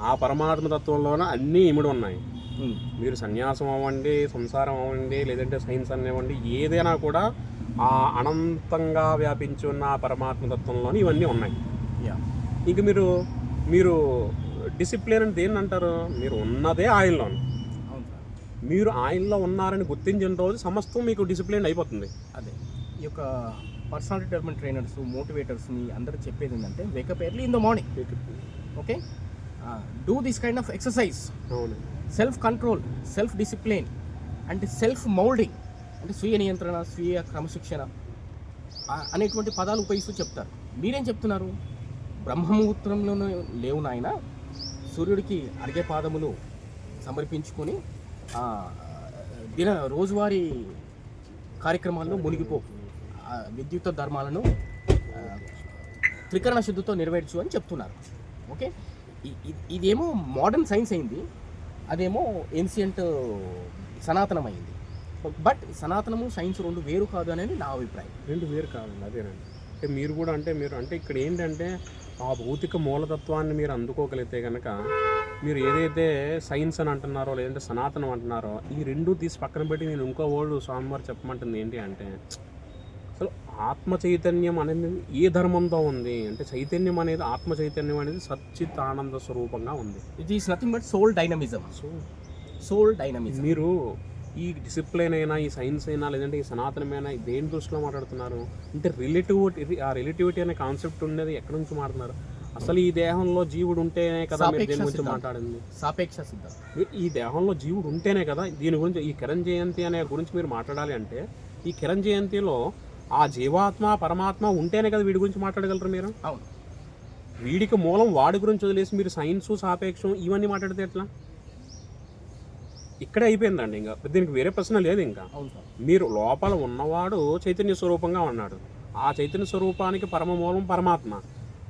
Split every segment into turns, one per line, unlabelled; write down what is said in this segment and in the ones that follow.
ఆ పరమాత్మ తత్వంలోనే అన్నీ ఇమిడి ఉన్నాయి. మీరు సన్యాసం అవ్వండి సంసారం అవ్వండి లేదంటే సైన్స్ అనివ్వండి ఏదైనా కూడా ఆ అనంతంగా వ్యాపించి ఉన్న ఆ పరమాత్మ తత్వంలోని ఇవన్నీ ఉన్నాయి. ఇంక మీరు మీరు డిసిప్లిన్ అని దేన్ని అంటారు మీరు ఉన్నదే
సార్.
మీరు ఆయిల్లో ఉన్నారని గుర్తించిన రోజు సమస్తం మీకు డిసిప్లిన్ అయిపోతుంది.
అదే. ఈ యొక్క పర్సనాలిటీ డెవలప్మెంట్ ట్రైనర్స్ మోటివేటర్స్ని అందరూ చెప్పేది ఏంటంటే wake up early in the morning okay do this kind of exercise self control self discipline అంటే సెల్ఫ్ మౌల్డింగ్ అంటే స్వీయ నియంత్రణ స్వీయ క్రమశిక్షణ అనేటువంటి పదాలు ఉపయోగిస్తూ చెప్తారు. మీరేం చెప్తున్నారు? బ్రహ్మముహూర్తంలోనే లేవు నాయన. సూర్యుడికి అరిగే పాదములు సమర్పించుకొని దిన రోజువారీ కార్యక్రమాల్లో మునిగిపో విద్యుత్ ధర్మాలను త్రికరణ శుద్ధితో నెరవేర్చు అని చెప్తున్నారు. ఓకే? ఇదేమో మోడర్న్ సైన్స్ అయింది. అదేమో ఏన్షియంట్ సనాతనం అయింది బట్ సనాతనము సైన్స్ రెండు వేరు కాదు అనేది నా అభిప్రాయం.
రెండు వేరు కాదండి అదేనండి. అంటే మీరు కూడా అంటే మీరు అంటే ఇక్కడ ఏంటంటే ఆ భౌతిక మూలతత్వాన్ని మీరు అందుకోగలిగితే కనుక మీరు ఏదైతే సైన్స్ అని అంటున్నారో లేదంటే సనాతనం అంటున్నారో ఈ రెండు తీసి పక్కన పెట్టి నేను ఇంకో వర్డ్ స్వామివారు చెప్పమంటుంది ఏంటి అంటే అసలు ఆత్మ చైతన్యం అనేది ఏ ధర్మంతో ఉంది? అంటే చైతన్యం అనేది ఆత్మ చైతన్యం అనేది సచ్చిత్ ఆనంద స్వరూపంగా ఉంది.
It is nothing but soul dynamism
so
soul dynamism
మీరు ఈ డిసిప్లిన్ అయినా ఈ సైన్స్ అయినా లేదంటే ఈ సనాతనమైనా దేని దృష్టిలో మాట్లాడుతున్నారు? అంటే రిలేటివిటీ ఆ రిలేటివిటీ అనే కాన్సెప్ట్ ఉండేది ఎక్కడి నుంచి మాట్లాడుతున్నారు? అసలు ఈ దేహంలో జీవుడు ఉంటేనే కదా మీరు దేని గురించి. మాట్లాడింది?
సాపేక్ష సిద్ధాంతం
ఈ దేహంలో జీవుడు ఉంటేనే కదా దీని గురించి ఈ కిరణ్ జయంతి అనే గురించి మీరు మాట్లాడాలి అంటే ఈ కిరణ్ జయంతిలో ఆ జీవాత్మ పరమాత్మ ఉంటేనే కదా వీడి గురించి మాట్లాడగలరు మీరు?
అవును.
వీడికి మూలం వాడి గురించి వదిలేసి మీరు సైన్స్ సాపేక్షం ఇవన్నీ మాట్లాడితే ఎట్లా? ఇక్కడే అయిపోయిందండి ఇంకా. దీనికి వేరే ప్రశ్న లేదు ఇంకా.
అవును సార్.
మీరు లోపల ఉన్నవాడు చైతన్య స్వరూపంగా ఉన్నాడు. ఆ చైతన్య స్వరూపానికి పరమ మూలం పరమాత్మ.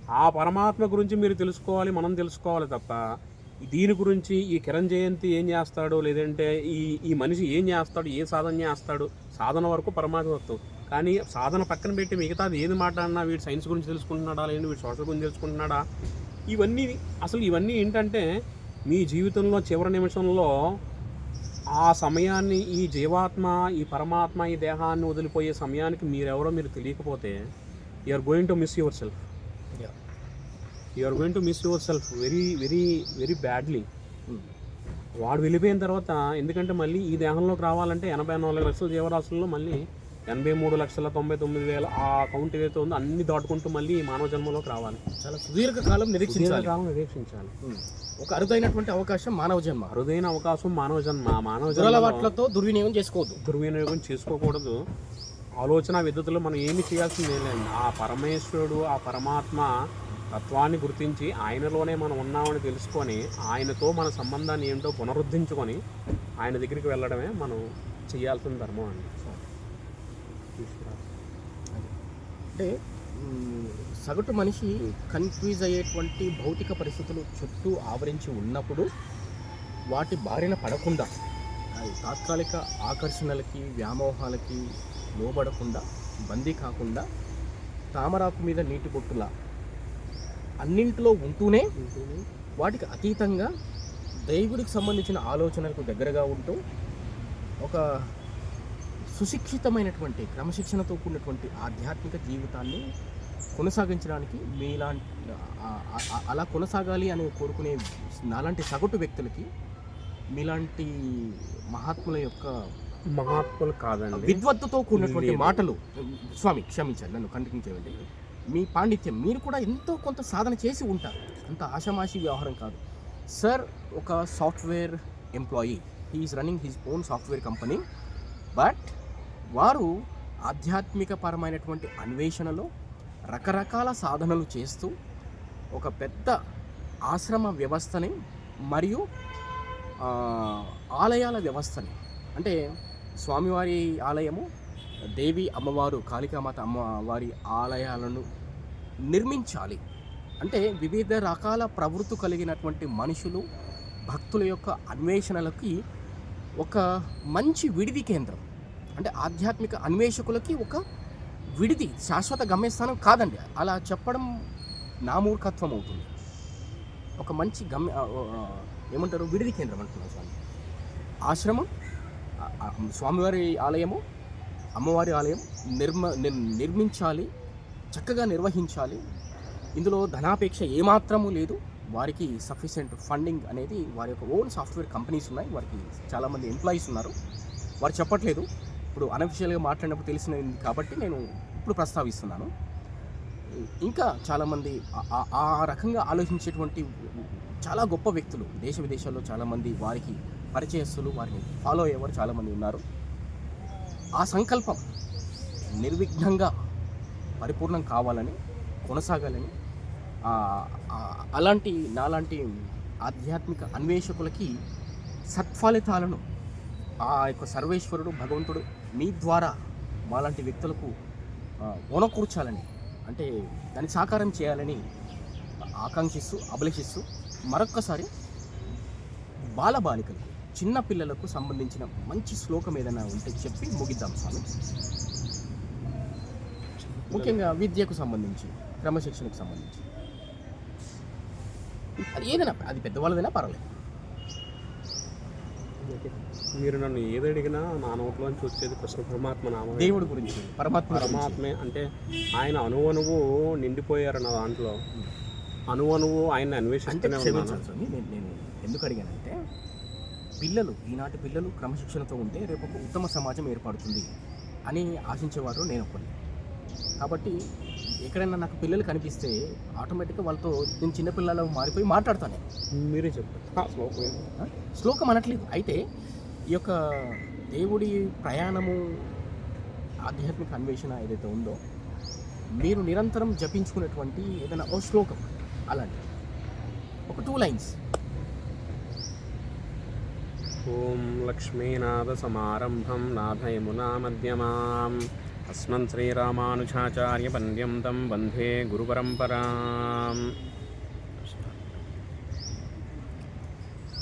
ఆ పరమాత్మ గురించి మీరు తెలుసుకోవాలి మనం తెలుసుకోవాలి తప్ప దీని గురించి ఈ కిరణ్ జయంతి ఏం చేస్తాడు? లేదంటే ఈ ఈ మనిషి ఏం చేస్తాడు? ఏ సాధన చేస్తాడు? సాధన వరకు పరమాత్మత్వం కానీ సాధన పక్కన పెట్టి మిగతాది ఏది మాట్లాడినా వీడు సైన్స్ గురించి తెలుసుకుంటున్నాడా లేదంటే వీడు సోషల్ గురించి తెలుసుకుంటున్నాడా ఇవన్నీ అసలు ఇవన్నీ ఏంటంటే మీ జీవితంలో చివరి నిమిషంలో ఆ సమయాన్ని ఈ జీవాత్మ ఈ పరమాత్మ ఈ దేహాన్ని వదిలిపోయే సమయానికి మీరెవరో మీరు తెలియకపోతే you are going to miss yourself. You are going to miss yourself very very very badly. వాడు వెళ్ళిపోయిన తర్వాత ఎందుకంటే మళ్ళీ ఈ దేహంలోకి రావాలంటే ఎనభై నాలుగు లక్షల జీవరాశుల్లో మళ్ళీ ఎనభై మూడు లక్షల తొంభై తొమ్మిది వేల ఆ కౌంట్ ఏదైతే ఉందో అన్ని దాటుకుంటూ మళ్ళీ ఈ మానవ జన్మలోకి రావాలి.
చాలా సుదీర్ఘ కాలం నిరీక్షించాలి.
కాలం నిరీక్షించాలి.
ఒక అరుదైనటువంటి అవకాశం మానవ జన్మ.
అరుదైన అవకాశం మానవ జన్మ. మానవ జన్మ
దురలవాట్లతో దుర్వినియోగం చేసుకోవద్దు.
దుర్వినియోగం చేసుకోకూడదు. ఆలోచన విద్యుత్తులో మనం ఏమి చేయాల్సింది ఏం లేదు. ఆ పరమేశ్వరుడు ఆ పరమాత్మ తత్వాన్ని గుర్తించి ఆయనలోనే మనం ఉన్నామని తెలుసుకొని ఆయనతో మన సంబంధాన్ని ఏంటో పునరుద్ధరించుకొని ఆయన దగ్గరికి వెళ్ళడమే మనం చేయాల్సిన ధర్మం అండి.
అంటే సగటు మనిషి కన్ఫ్యూజ్ అయ్యేటువంటి భౌతిక పరిస్థితులు చుట్టూ ఆవరించి ఉన్నప్పుడు వాటి బారిన పడకుండా తాత్కాలిక ఆకర్షణలకి వ్యామోహాలకి లోబడకుండా బందీ కాకుండా తామరాకు మీద నీటి బొట్టులా అన్నింటిలో ఉంటూనే వాటికి అతీతంగా దైవుడికి సంబంధించిన ఆలోచనలకు దగ్గరగా ఉంటూ ఒక సుశిక్షితమైనటువంటి క్రమశిక్షణతో కూడినటువంటి ఆధ్యాత్మిక జీవితాన్ని కొనసాగించడానికి మీలాంటి అలా కొనసాగాలి అని కోరుకునే నాలాంటి సగటు వ్యక్తులకి మీలాంటి మహాత్ముల యొక్క
మహాత్ములు కాదండి.
విద్వత్తుతో కూడినటువంటి. మాటలు స్వామి క్షమించండి నన్ను కంటిన్యూ చేయండి. మీ పాండిత్యం మీరు కూడా ఎంతో కొంత సాధన చేసి ఉంటారు. అంత ఆషామాషి వ్యవహారం కాదు. సార్ ఒక software employee he is running his own software company but వారు ఆధ్యాత్మిక పరమైనటువంటి అన్వేషణలో రకరకాల సాధనలు చేస్తూ ఒక పెద్ద ఆశ్రమ వ్యవస్థని మరియు ఆలయాల వ్యవస్థని అంటే స్వామివారి ఆలయము దేవి అమ్మవారు కాళికామాత అమ్మవారి ఆలయాలను నిర్మించాలి. అంటే వివిధ రకాల ప్రవృత్తి కలిగినటువంటి మనుషులు భక్తుల యొక్క అన్వేషణలకి ఒక మంచి విడిది కేంద్రం. అంటే ఆధ్యాత్మిక అన్వేషకులకి ఒక విడిది శాశ్వత గమ్యస్థానం కాదండి. అలా చెప్పడం నా మూర్ఖత్వం అవుతుంది. ఒక మంచి గమ్య ఏమంటారు? విడిది కేంద్రం అంటున్నారు స్వామి. ఆశ్రమం స్వామివారి ఆలయము అమ్మవారి ఆలయం నిర్మ నిర్- నిర్మించాలి చక్కగా నిర్వహించాలి. ఇందులో ధనాపేక్ష ఏమాత్రము లేదు. వారికి సఫిషియెంట్ ఫండింగ్ అనేది వారి యొక్క ఓన్ సాఫ్ట్వేర్ కంపెనీస్ ఉన్నాయి. వారికి చాలామంది ఎంప్లాయీస్ ఉన్నారు. వారు చెప్పట్లేదు. ఇప్పుడు అనఫిషియల్గా మాట్లాడినప్పుడు తెలిసినది కాబట్టి నేను ఇప్పుడు ప్రస్తావిస్తున్నాను. ఇంకా చాలామంది ఆ- రకంగా ఆలోచించేటువంటి చాలా గొప్ప వ్యక్తులు దేశ విదేశాల్లో చాలామంది వారికి పరిచయస్తులు వారిని ఫాలో అయ్యేవారు చాలామంది ఉన్నారు. ఆ సంకల్పం నిర్విఘ్నంగా పరిపూర్ణం కావాలని కొనసాగాలని అలాంటి నాలాంటి ఆధ్యాత్మిక అన్వేషకులకి సత్ఫలితాలను ఆ యొక్క సర్వేశ్వరుడు భగవంతుడు మీ ద్వారా మాలాంటి వ్యక్తులకు ఆ, ఓనకూర్చాలని అంటే దాన్ని సాకారం చేయాలని ఆకాంక్షిస్తూ అభిలషిస్తూ మరొక్కసారి బాలబాలికలకు చిన్న పిల్లలకు సంబంధించిన మంచి శ్లోకం ఏదైనా ఉంటే చెప్పి ముగిద్దాం స్వామి. ముఖ్యంగా విద్యకు సంబంధించి క్రమశిక్షణకు సంబంధించి. అది ఏదైనా అది పెద్దవాళ్ళదైనా పర్వాలేదు.
మీరు నన్ను ఏది అడిగినా నా నోట్లోంచి వచ్చేది కృష్ణ పరమాత్మ నామం
దేవుడి గురించి పరమాత్మ.
పరమాత్మే అంటే ఆయన అణువణువు నిండిపోయారు నా దాంట్లో. అణువణువు ఆయన అన్వేషిస్తూనే ఉన్నాను.
నేను ఎందుకు అడిగానంటే పిల్లలు ఈనాటి పిల్లలు క్రమశిక్షణతో ఉంటే రేపు ఒక ఉత్తమ సమాజం ఏర్పడుతుంది అని ఆశించేవారు నేను ఒకటి కాబట్టి ఎక్కడైనా నాకు పిల్లలు కనిపిస్తే ఆటోమేటిక్గా వాళ్ళతో నేను చిన్నపిల్లలు మారిపోయి మాట్లాడతాను.
మీరే చెప్పండి. శ్లోకం
అనట్లేదు. అయితే ఈ యొక్క దేవుడి ప్రయాణము ఆధ్యాత్మిక అన్వేషణ ఏదైతే ఉందో మీరు నిరంతరం జపించుకునేటువంటి ఏదైనా ఓ శ్లోకం అలాంటి. ఒక టూ లైన్స్
ఓం లక్ష్మీనాథసమారంభం నాథయమునా మధ్యమాం. అస్మన్ శ్రీరామానుజాచార్య పండ్యం తం వందే గురుపరంపరాం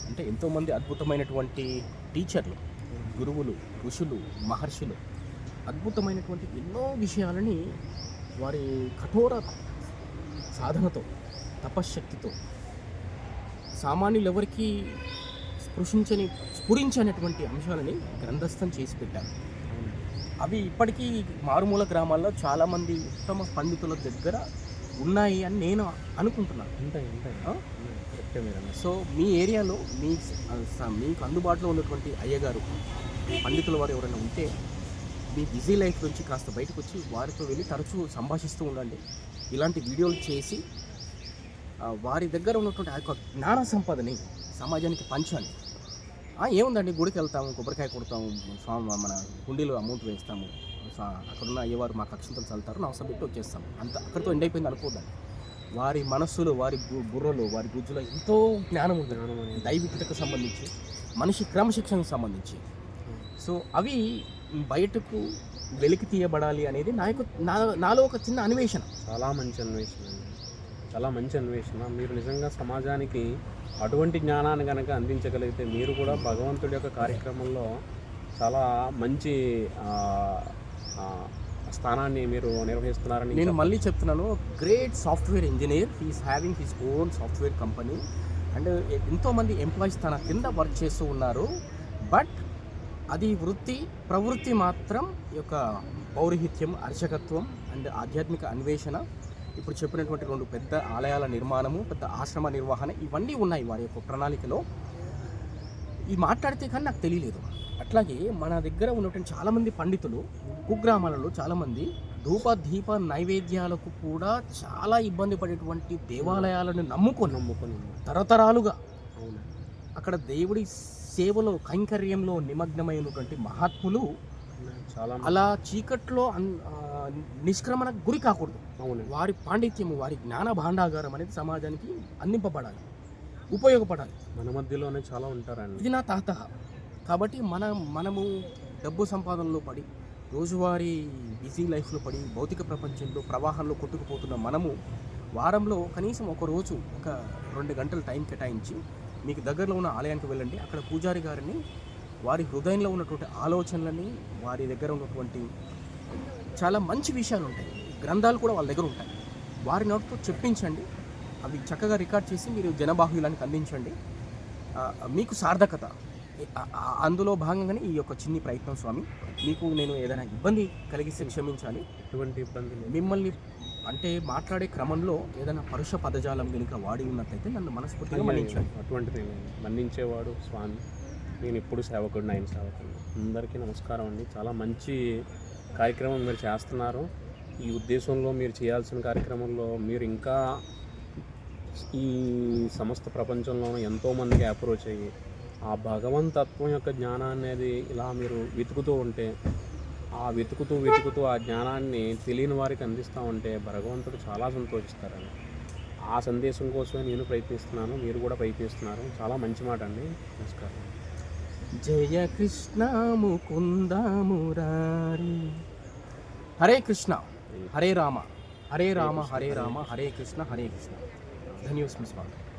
అంటే ఎంతోమంది అద్భుతమైనటువంటి టీచర్లు గురువులు ఋషులు మహర్షులు అద్భుతమైనటువంటి ఎన్నో విషయాలని వారి కఠోర సాధనతో తపశ్శక్తితో సామాన్యులు ఎవరికి స్పృశించని స్ఫురించనటువంటి అంశాలని గ్రంథస్థం చేసి పెట్టారు. అవి ఇప్పటికీ మారుమూల గ్రామాల్లో చాలామంది ఉత్తమ పండితుల దగ్గర ఉన్నాయి అని నేను అనుకుంటున్నాను. సో మీ ఏరియాలో మీ మీకు అందుబాటులో ఉన్నటువంటి అయ్యగారు పండితుల వారు ఎవరైనా ఉంటే మీ బిజీ లైఫ్ నుంచి కాస్త బయటకు వచ్చి వారితో వెళ్ళి తరచూ సంభాషిస్తూ ఉండండి. ఇలాంటి వీడియోలు చేసి వారి దగ్గర ఉన్నటువంటి ఆ యొక్క జ్ఞాన సంపదని సమాజానికి పంచాలి. ఏముందండి? గుడికి వెళ్తాము కొబ్బరికాయ కొడతాము స్వామి మన హుండీలో అమౌంట్ వేస్తాము. అక్కడున్న అయ్యేవారు మాకు అక్షంతలు చల్లుతారు నా పెట్టి వచ్చేస్తాము. అంత అక్కడితో ఎండ్ అయిపోయింది అనుకోదండి వారి మనస్సులో వారి బుర్రలో వారి గుజ్జులో ఎంతో జ్ఞానం ఉంది. దైవికతకు సంబంధించి మనిషి క్రమశిక్షణకు సంబంధించి. సో అవి బయటకు వెలికి తీయబడాలి అనేది నా యొక్క నా నాలో ఒక చిన్న అన్వేషణ.
చాలా మంచి అన్వేషణ అండి. చాలా మంచి అన్వేషణ. మీరు నిజంగా సమాజానికి అటువంటి జ్ఞానాన్ని కనుక అందించగలిగితే మీరు కూడా భగవంతుడి యొక్క కార్యక్రమంలో చాలా మంచి స్థానాన్ని మీరు నిర్వహిస్తున్నారని
నేను మళ్ళీ చెప్తున్నాను great software engineer he's having his own software company and ఎంతోమంది ఎంప్లాయీస్ తన కింద వర్క్ చేస్తూ ఉన్నారు. బట్ అది వృత్తి ప్రవృత్తి మాత్రం ఈ యొక్క పౌరహిత్యం అర్చకత్వం అండ్ ఆధ్యాత్మిక అన్వేషణ. ఇప్పుడు చెప్పినటువంటి రెండు పెద్ద ఆలయాల నిర్మాణము పెద్ద ఆశ్రమ నిర్వహణ ఇవన్నీ ఉన్నాయి వారి యొక్క ప్రణాళికలో. ఇది మాట్లాడితే కానీ నాకు తెలియలేదు. అట్లాగే మన దగ్గర ఉన్నటువంటి చాలామంది పండితులు కుగ్రామాలలో చాలామంది ధూప దీప నైవేద్యాలకు కూడా చాలా ఇబ్బంది పడేటువంటి దేవాలయాలను నమ్ముకొని
నమ్ముకొని.
తరతరాలుగా
అవును
అక్కడ దేవుడి సేవలో కైంకర్యంలో నిమగ్నమై ఉన్నటువంటి మహాత్ములు
చాలా
అలా చీకట్లో అన్- నిష్క్రమణకు గురి కాకూడదు. వారి పాండిత్యము వారి జ్ఞాన భాండాగారం అనేది సమాజానికి అందింపబడాలి ఉపయోగపడాలి.
మన మధ్యలోనే చాలా ఉంటారండి.
ఇది నా తాత. కాబట్టి మన మనము డబ్బు సంపాదనలో పడి రోజువారీ బిజీ లైఫ్లో పడి భౌతిక ప్రపంచంలో ప్రవాహంలో కొట్టుకుపోతున్న మనము వారంలో కనీసం ఒక రోజు ఒక రెండు గంటల టైం కేటాయించి మీకు దగ్గరలో ఉన్న ఆలయానికి వెళ్ళండి. అక్కడ పూజారి గారిని వారి హృదయంలో ఉన్నటువంటి ఆలోచనలని వారి దగ్గర ఉన్నటువంటి చాలా మంచి విషయాలు ఉంటాయి. గ్రంథాలు కూడా వాళ్ళ దగ్గర ఉంటాయి. వారి నోటితో చెప్పించండి. అవి చక్కగా రికార్డ్ చేసి మీరు జనబాహుల్యానికి అందించండి. మీకు సార్థకత. అందులో భాగంగానే ఈ యొక్క చిన్ని ప్రయత్నం స్వామి. మీకు నేను ఏదైనా ఇబ్బంది కలిగిస్తే క్షమించాలి.
ఎటువంటి ఇబ్బంది
మిమ్మల్ని అంటే మాట్లాడే క్రమంలో ఏదైనా పరుష పదజాలం కనుక వాడి ఉన్నట్టయితే నన్ను మనస్ఫూర్తిగా మన్నించండి.
అటువంటిది. మన్నించేవాడు స్వామి. నేను ఎప్పుడు సేవకుడిని ఆయన సేవకుడిని. అందరికీ నమస్కారం అండి. చాలా మంచి కార్యక్రమం మీరు చేస్తున్నారు. ఈ ఉద్దేశంలో మీరు చేయాల్సిన కార్యక్రమంలో మీరు ఇంకా ఈ సమస్త ప్రపంచంలోనూ ఎంతోమందికి అప్రోచ్ అయ్యి ఆ భగవంతత్వం యొక్క జ్ఞానాన్ని అనేది ఇలా మీరు వెతుకుతూ ఉంటే ఆ వెతుకుతూ వెతుకుతూ ఆ జ్ఞానాన్ని తెలియని వారికి అందిస్తూ ఉంటే భగవంతుడు చాలా సంతోషిస్తారండి ఆ సందేశం కోసమే నేను ప్రయత్నిస్తున్నాను మీరు కూడా ప్రయత్నిస్తున్నారు. చాలా మంచి మాట అండి. నమస్కారం.
జయ కృష్ణ ముకుంద మురారి హరే కృష్ణ హరే రామ హరే రామ హరే రామ హరే కృష్ణ హరే కృష్ణ. ధన్యోస్మి స్వామి.